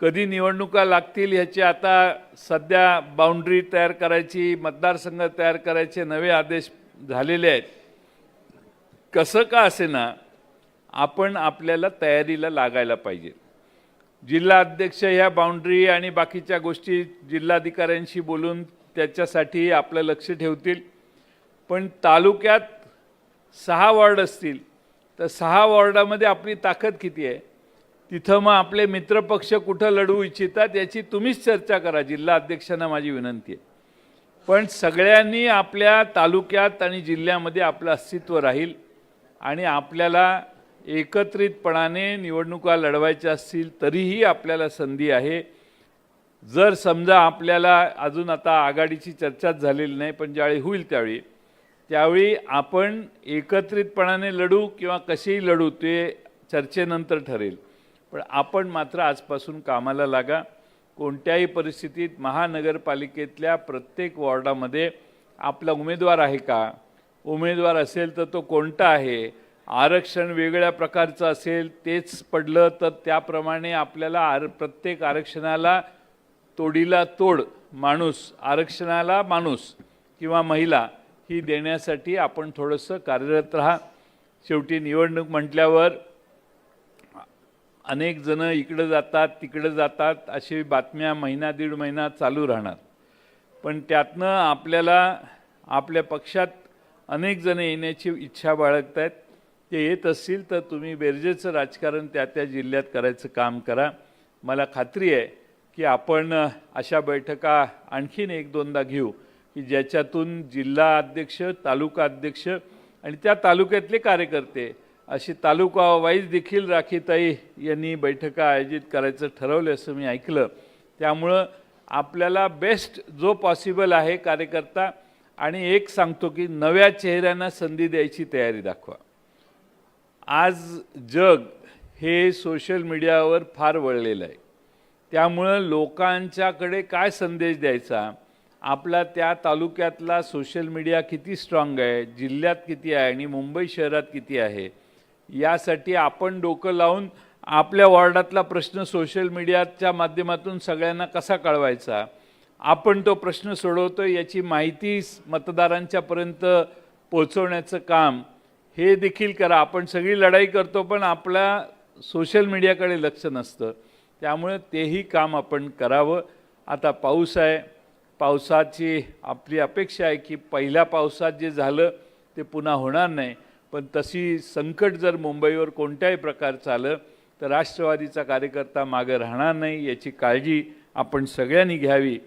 कधी निवडणुका लागतील ह्याची आता सध्या बाउंड्री तयार करायची मतदारसंघ तयार करायचे नवे आदेश झालेले आहेत. कसं का असेना आपण आपल्याला तयारीला लागायला पाहिजे. जिल्हा अध्यक्ष ह्या बाउंड्री आणि बाकीच्या गोष्टी जिल्हाधिकाऱ्यांशी बोलून त्याच्यासाठी आपलं लक्ष ठेवतील. पण तालुक्यात सहा वॉर्ड असतील तर सहा वॉर्डामध्ये आपली ताकद किती आहे? तिथं मग आपले मित्रपक्ष कुठं लढवू इच्छितात याची तुम्हीच चर्चा करा. जिल्हा अध्यक्षांना माझी विनंती आहे. पण सगळ्यांनी आपल्या तालुक्यात आणि जिल्ह्यामध्ये आपलं अस्तित्व राहील आणि आपल्याला एकत्रितपणाने निवडणुका लढवायच्या असतील तरीही आपल्याला संधी आहे. जर समजा आपल्याला अजून आता आघाडीची चर्चाच झालेली नाही पण ज्यावेळी होईल त्यावेळी त्यावेळी आपण एकत्रितपणाने लढू किंवा कसेही लढू ते चर्चेनंतर ठरेल. पण आपण मात्र आजपासून कामाला लागा. कोणत्याही परिस्थितीत महानगरपालिकेतल्या प्रत्येक वॉर्डामध्ये आपला उमेदवार आहे का? उमेदवार असेल तर तो कोणता आहे? आरक्षण वेगळ्या प्रकारचं असेल तेच पडलं तर त्याप्रमाणे आपल्याला आर प्रत्येक आरक्षणाला तोडीला तोड माणूस आरक्षणाला माणूस किंवा महिला ही देण्यासाठी आपण थोडंसं कार्यरत राहा. शेवटी निवडणूक म्हटल्यावर अनेक जण इकडं जातात तिकडं जातात अशी बातम्या महिना दीड महिना चालू राहणार. पण त्यातनं आपल्याला आपल्या पक्षात अनेक जण येण्याची इच्छा बाळगत आहेत ते येत असतील तर तुम्ही बेरजेचं राजकारण त्या त्या जिल्ह्यात करायचं काम करा. मला खात्री आहे की आपण अशा बैठका आणखीन एक दोनदा घेऊ की ज्याच्यातून जिल्हा अध्यक्ष तालुका अध्यक्ष आणि त्या तालुक्यातले कार्यकर्ते अशी तालुका वाईज देखील राखीताई यांनी बैठका आयोजित करायचं ठरवलं असं मी ऐकलं. त्यामुळं आपल्याला बेस्ट जो पॉसिबल आहे कार्यकर्ता आणि एक सांगतो की नव्या चेहऱ्यांना संधी द्यायची तयारी दाखवा. आज जग हे सोशल मीडियावर फार वळलेलं आहे. त्यामुळं लोकांच्याकडे काय संदेश द्यायचा? आपला त्या तालुक्यातला सोशल मीडिया किती स्ट्रॉंग आहे? जिल्ह्यात किती आहे? आणि मुंबई शहरात किती आहे? यासाठी आपण डोकं लावून आपल्या वॉर्डातला प्रश्न सोशल मीडियाच्या माध्यमातून सगळ्यांना कसा कळवायचा आपण तो प्रश्न सोडवतो याची माहिती मतदारांच्यापर्यंत पोचवण्याचं काम हे देखील करा. आपण सगळी लढाई करतो पण आपल्या सोशल मीडियाकडे लक्ष नसतं. त्यामुळे तेही काम आपण करावं. आता पाऊस आहे. पावसाची आपली अपेक्षा आहे की पहिल्या पावसात जे झालं ते पुन्हा होणार नाही. पण तशी संकट जर मुंबईवर कोणत्याही प्रकारचं आलं तर राष्ट्रवादीचा कार्यकर्ता मागं राहणार नाही याची काळजी आपण सगळ्यांनी घ्यावी.